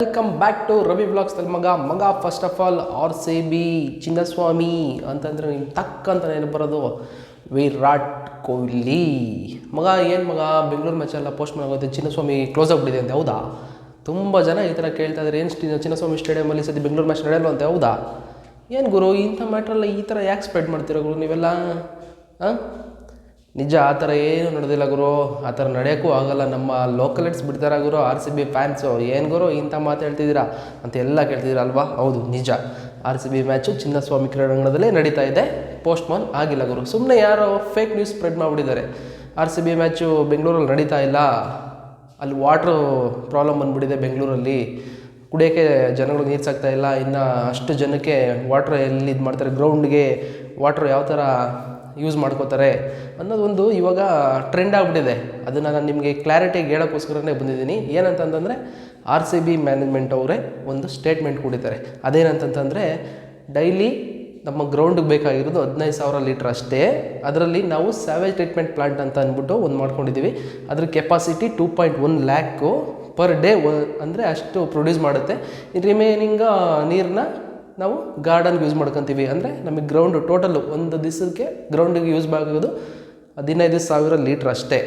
Welcome back to Ravi blogs ಮಗ ಮಗ first of all R C B Chinnaswamy ಅಂತಂದರೆ ನಿಮ್ಮ ತಕ್ಕ ಅಂತ ನೆನಪು ಬರೋದು ವಿರಾಟ್ ಕೊಹ್ಲಿ. ಮಗ, ಏನು ಮಗ? ಬೆಂಗಳೂರು ಮ್ಯಾಚೆಲ್ಲ ಪೋಸ್ಟ್ ಮಾಡೋದು ಚಿನ್ನಸ್ವಾಮಿ ಕ್ಲೋಸ್ ಆಗಿಬಿಟ್ಟಿದೆ ಅಂತ, ಹೌದಾ? ತುಂಬ ಜನ ಈ ಥರ ಕೇಳ್ತಾ ಇದ್ದಾರೆ ಏನು ಚಿನ್ನಸ್ವಾಮಿ ಸ್ಟೇಡಿಯಮಲ್ಲಿ ಸದ್ಯ ಬೆಂಗಳೂರು ಮ್ಯಾಚ್ ನಡೆಯಲ್ವ ಅಂತ, ಹೌದಾ? ಏನು ಗುರು, ಇಂಥ ಮ್ಯಾಟ್ರಲ್ಲ ಈ ಥರ ಯಾಕೆ ಸ್ಪ್ರೆಡ್ ಮಾಡ್ತೀರ ಗುರು ನೀವೆಲ್ಲ? ಹಾಂ ನಿಜ, ಆ ಥರ ಏನು ನಡೆದಿಲ್ಲ ಗುರು. ಆ ಥರ ನಡೆಯೋಕ್ಕೂ ಆಗಲ್ಲ. ನಮ್ಮ ಲೋಕಲೆಟ್ಸ್ ಬಿಡ್ತಾರ ಗುರು ಆರ್ ಸಿ ಬಿ ಫ್ಯಾನ್ಸು ಏನು ಗುರು, ಇಂಥ ಮಾತು ಹೇಳ್ತಿದ್ದೀರಾ ಅಂತ ಎಲ್ಲ ಕೇಳ್ತಿದ್ದೀರಾ ಅಲ್ವಾ ಹೌದು, ನಿಜ. R C B match Chinnaswamy ಕ್ರೀಡಾಂಗಣದಲ್ಲೇ ನಡೀತಾ ಇದೆ. ಪೋಸ್ಟ್ಮಾನ್ ಆಗಿಲ್ಲ ಗುರು. ಸುಮ್ಮನೆ ಯಾರೋ ಫೇಕ್ ನ್ಯೂಸ್ ಸ್ಪ್ರೆಡ್ ಮಾಡಿಬಿಟ್ಟಿದ್ದಾರೆ. ಆರ್ ಸಿ ಬಿ ಮ್ಯಾಚು ಬೆಂಗಳೂರಲ್ಲಿ ನಡೀತಾ ಇಲ್ಲ. ಅಲ್ಲಿ ವಾಟ್ರು ಪ್ರಾಬ್ಲಮ್ ಬಂದುಬಿಟ್ಟಿದೆ ಬೆಂಗಳೂರಲ್ಲಿ. ಕುಡಿಯೋಕ್ಕೆ ಜನಗಳು ನೀರು ಸಾಕ್ತಾ ಇಲ್ಲ. ಇನ್ನು ಅಷ್ಟು ಜನಕ್ಕೆ ವಾಟ್ರ್ ಎಲ್ಲಿ ಇದು ಮಾಡ್ತಾರೆ ಗ್ರೌಂಡ್ಗೆ ವಾಟ್ರ್ ಯಾವ ಥರ ಯೂಸ್ ಮಾಡ್ಕೋತಾರೆ ಅನ್ನೋದೊಂದು ಇವಾಗ ಟ್ರೆಂಡ್ ಆಗಿಬಿಟ್ಟಿದೆ. ಅದನ್ನು ನಾನು ನಿಮಗೆ ಕ್ಲಾರಿಟಿಗೆ ಹೇಳೋಕ್ಕೋಸ್ಕರನೇ ಬಂದಿದ್ದೀನಿ. ಏನಂತಂತಂದರೆ ಆರ್ ಸಿ ಬಿ ಮ್ಯಾನೇಜ್ಮೆಂಟ್ ಅವರೇ ಒಂದು ಸ್ಟೇಟ್ಮೆಂಟ್ ಕೊಟ್ಟಿದ್ದಾರೆ ಅದೇನಂತಂತಂದರೆ ಡೈಲಿ ನಮ್ಮ ಗ್ರೌಂಡಿಗೆ ಬೇಕಾಗಿರೋದು ಹದಿನೈದು ಸಾವಿರ ಲೀಟ್ರ್ ಅಷ್ಟೇ. ಅದರಲ್ಲಿ ನಾವು ಸ್ಯಾವೇಜ್ ಟ್ರೀಟ್ಮೆಂಟ್ ಪ್ಲಾಂಟ್ ಅಂತ ಅಂದ್ಬಿಟ್ಟು ಒಂದು ಮಾಡ್ಕೊಂಡಿದ್ದೀವಿ ಅದ್ರ capacity two point one lakh per day ಅಂದರೆ ಅಷ್ಟು ಪ್ರೊಡ್ಯೂಸ್ ಮಾಡುತ್ತೆ. ರಿಮೈನಿಂಗ್ ನೀರನ್ನ ನಾವು ಗಾರ್ಡನ್ಗೆ ಯೂಸ್ ಮಾಡ್ಕೊತೀವಿ. ಅಂದರೆ ನಮಗೆ ಗ್ರೌಂಡು ಟೋಟಲು ಒಂದು ದಿವಸಕ್ಕೆ ಗ್ರೌಂಡಿಗೆ ಯೂಸ್ ಆಗೋದು ಹದಿನೈದು ಸಾವಿರ ಲೀಟ್ರ್ ಅಷ್ಟೇ.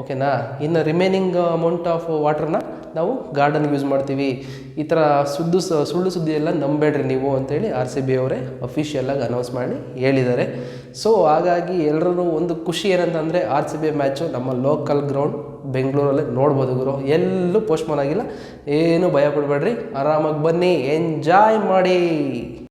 ಓಕೆನಾ ಇನ್ನು ರಿಮೈನಿಂಗ್ ಅಮೌಂಟ್ ಆಫ್ ವಾಟ್ರನ್ನ ನಾವು ಗಾರ್ಡನ್ಗೆ ಯೂಸ್ ಮಾಡ್ತೀವಿ. ಈ ಥರ ಸುದ್ದು ಸುಳ್ಳು ಸುದ್ದಿ ಎಲ್ಲ ನಂಬೇಡ್ರಿ ನೀವು ಅಂತೇಳಿ ಆರ್ ಸಿ ಬಿ ಅವರೇ ಅಫಿಷಿಯಲಾಗಿ ಅನೌನ್ಸ್ ಮಾಡಿ ಹೇಳಿದ್ದಾರೆ. ಸೊ ಹಾಗಾಗಿ ಎಲ್ಲರೂ ಒಂದು ಖುಷಿ ಏನಂತಂದರೆ ಆರ್ ಸಿ ಬಿ ಮ್ಯಾಚು ನಮ್ಮ ಲೋಕಲ್ ಗ್ರೌಂಡ್ ಬೆಂಗಳೂರಲ್ಲೇ ನೋಡ್ಬೋದು ಗುರು. ಎಲ್ಲೂ ಪೋಸ್ಟ್ಮನ್ ಆಗಿಲ್ಲ. ಏನೂ ಭಯ ಆರಾಮಾಗಿ ಬನ್ನಿ. ಎಂಜಾಯ್ ಮಾಡಿ.